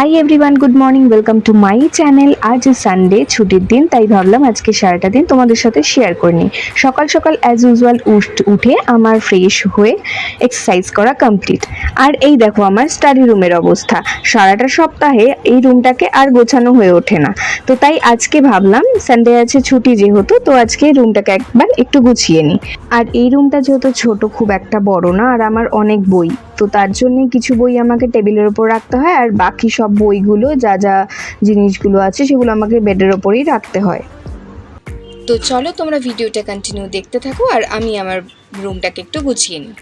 Hi everyone good morning welcome to my channel আজ Sunday ছুটির দিন, তাই ভাবলাম আজকে সারাটা দিন তোমাদের সাথে শেয়ার করে নিই। সকাল সকাল অ্যাজ ইউজুয়াল উঠে আমার ফ্রেশ হয়ে এক্সারসাইজ করা কমপ্লিট আর এই দেখো আমার স্টাডি রুমের অবস্থা। সারাটা সপ্তাহে এই রুমটাকে আর গোছানো হয়ে ওঠে না। তো তাই আজকে ভাবলাম সানডে আছে, ছুটি যেহেতু, তো আজকে রুমটাকে একবার একটু গুছিয়ে নিই। আর এই রুমটা যেহেতু ছোট, খুব একটা বড় না, আর আমার অনেক বই। তো তার জন্যে কিছু বই আমাকে টেবিলের ওপর রাখতে হয়, আর বাকি সব বইগুলো যা যা জিনিসগুলো আছে সেগুলো আমাকে বেডের ওপরেই রাখতে হয়। তো চলো তোমরা ভিডিওটা কন্টিনিউ দেখতে থাকো, আর আমি আমার রুমটাকে একটু গুছিয়ে নিই।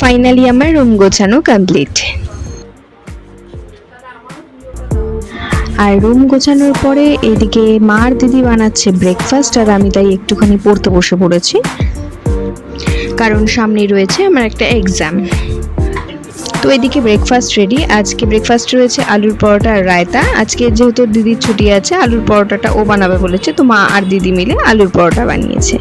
ফাইনালি আমার রুম গোছানো কমপ্লিট আর রুম গোছানোর পরে এদিকে মার দিদি বানাচ্ছে ব্রেকফাস্ট আর আমি তাই একটুখানি পড়তে বসে পড়েছি। কারণ সামনে রয়েছে আমার একটা এক্সাম তো এদিকে ব্রেকফাস্ট রেডি আজকে ব্রেকফাস্ট রয়েছে আলুর পরোটা আর রায়তা। আজকে যেহেতু দিদির ছুটি আছে, আলুর পরোটাটা ও বানাবে বলেছে, তো মা আর দিদি মিলে আলুর পরোটা বানিয়েছে।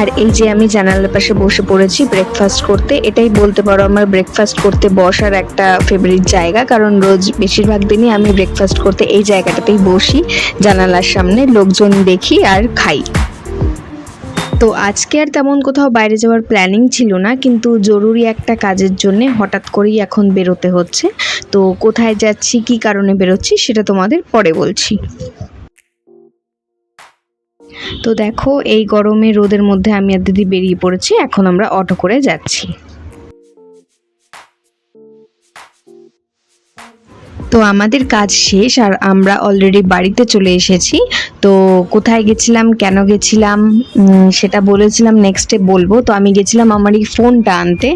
আর এই যে আমি জানালার পাশে বসে পড়েছি ব্রেকফাস্ট করতে, এটাই বলতে পারো আমার ব্রেকফাস্ট করতে বসার একটা ফেভারিট জায়গা। কারণ রোজ বেশিরভাগ দিনই আমি ব্রেকফাস্ট করতে এই জায়গাটাতেই বসি, জানালার সামনে লোকজন দেখি আর খাই। তো আজকে আর তেমন কোথাও বাইরে যাওয়ার প্ল্যানিং ছিল না, কিন্তু জরুরি একটা কাজের জন্য হঠাৎ করেই এখন বেরোতে হচ্ছে। তো কোথায় যাচ্ছি, কি কারণে বেরোচ্ছি, সেটা তোমাদের পরে বলছি। তো দেখো, এই গরমে রোদের মধ্যে আমি আর দিদি বেরিয়ে পড়েছি, এখন আমরা অটো করে যাচ্ছি। তো আমাদের কাজ শেষ, আর আমরা অলরেডি বাড়িতে চলে এসেছি। তো কোথায় গেছিলাম, কেন গেছিলাম সেটা বলেছিলাম নেক্সটে বলব। তো আমি গেছিলাম আমার এই ফোনটা আনতে।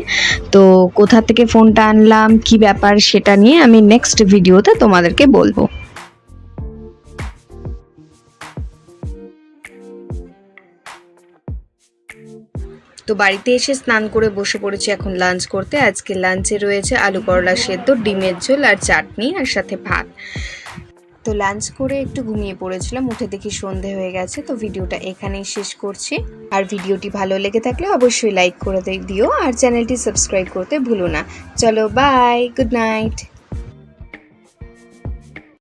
তো কোথা থেকে ফোনটা আনলাম, কি ব্যাপার সেটা নিয়ে আমি নেক্সট ভিডিওতে তোমাদেরকে বলব। তো বাড়িতে এসে স্নান করে বসে পড়েছি এখন লাঞ্চ করতে। আজকে লাঞ্চে রয়েছে আলু করলা সেদ্ধ, ডিমের ঝোল আর চাটনি আর সাথে ভাত। তো লাঞ্চ করে একটু ঘুমিয়ে পড়েছিলাম, উঠে দেখি সন্ধে হয়ে গেছে, তো ভিডিওটা এখানেই শেষ করছি। আর ভিডিওটি ভালো লেগে থাকলে অবশ্যই লাইক করে দিও, আর চ্যানেলটি সাবস্ক্রাইব করতে ভুলো না। চলো বাই গুড নাইট